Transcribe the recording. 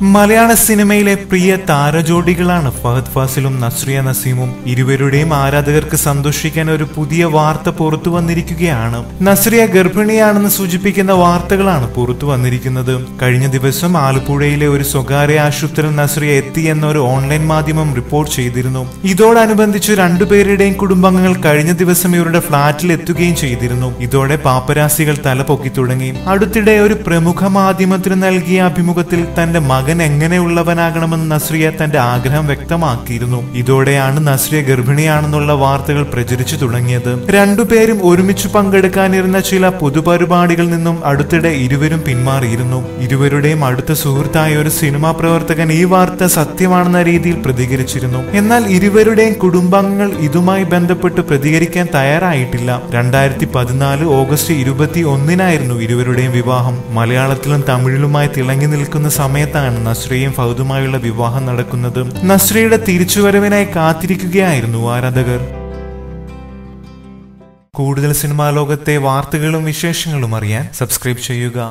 മലയാള സിനിമയിലെ പ്രിയ താരജോഡികളാണ് ഫഹദ് ഫാസിലും നസ്രിയ നസീമും. ഇരുവരുടെയും ആരാധകർക്ക് സന്തോഷിക്കാൻ ഒരു പുതിയ വാർത്ത പുറത്തു വന്നിരിക്കുകയാണ്. നസ്രിയ ഗർഭിണിയാണെന്ന് സൂചിപ്പിക്കുന്ന വാർത്തകളാണ് പുറത്തു വന്നിരിക്കുന്നത്. കഴിഞ്ഞ ദിവസം ആലപ്പുഴയിലെ ഒരു സ്വകാര്യ ആശുപത്രിയിൽ നസ്രിയ എത്തിയെന്ന ഒരു ഓൺലൈൻ മാധ്യമം റിപ്പോർട്ട് ചെയ്തിരുന്നു. ഇതോടനുബന്ധിച്ച് രണ്ടുപേരുടെയും കുടുംബാംഗങ്ങൾ കഴിഞ്ഞ ദിവസം ഇവരുടെ ഫ്ളാറ്റിൽ എത്തുകയും ചെയ്തിരുന്നു. ഇതോടെ പാപ്പരാസികൾ തലപൊക്കി തുടങ്ങി. അടുത്തിടെ ഒരു പ്രമുഖ മാധ്യമത്തിന് നൽകിയ അഭിമുഖത്തിൽ തന്റെ മകൻ എങ്ങനെയുള്ളവനാകണമെന്ന് നസ്രിയ തന്റെ ആഗ്രഹം വ്യക്തമാക്കിയിരുന്നു. ഇതോടെയാണ് നസ്രിയ ഗർഭിണിയാണെന്നുള്ള വാർത്തകൾ പ്രചരിച്ചു തുടങ്ങിയത്. രണ്ടുപേരും ഒരുമിച്ച് പങ്കെടുക്കാനിരുന്ന ചില പൊതുപരിപാടികളിൽ നിന്നും അടുത്തിടെ ഇരുവരും പിന്മാറിയിരുന്നു. ഇരുവരുടെയും അടുത്ത സുഹൃത്തായ ഒരു സിനിമാ പ്രവർത്തകൻ ഈ വാർത്ത സത്യമാണെന്ന രീതിയിൽ പ്രതികരിച്ചിരുന്നു. എന്നാൽ ഇരുവരുടെയും കുടുംബാംഗങ്ങൾ ഇതുമായി ബന്ധപ്പെട്ട് പ്രതികരിക്കാൻ തയ്യാറായിട്ടില്ല. രണ്ടായിരത്തി പതിനാല് ഓഗസ്റ്റ് ഇരുപത്തി ഒന്നിനായിരുന്നു ഇരുവരുടെയും വിവാഹം. മലയാളത്തിലും തമിഴിലുമായി തിളങ്ങി നിൽക്കുന്ന സമയത്താണ് നസ്രിയയും ഫൗദുമായുള്ള വിവാഹം നടക്കുന്നത് നസ്രിയയുടെ തിരിച്ചുവരവിനായി കാത്തിരിക്കുകയായിരുന്നു ആരാധകർ. കൂടുതൽ സിനിമാ ലോകത്തെ വാർത്തകളും വിശേഷങ്ങളും അറിയാൻ സബ്സ്ക്രൈബ് ചെയ്യുക.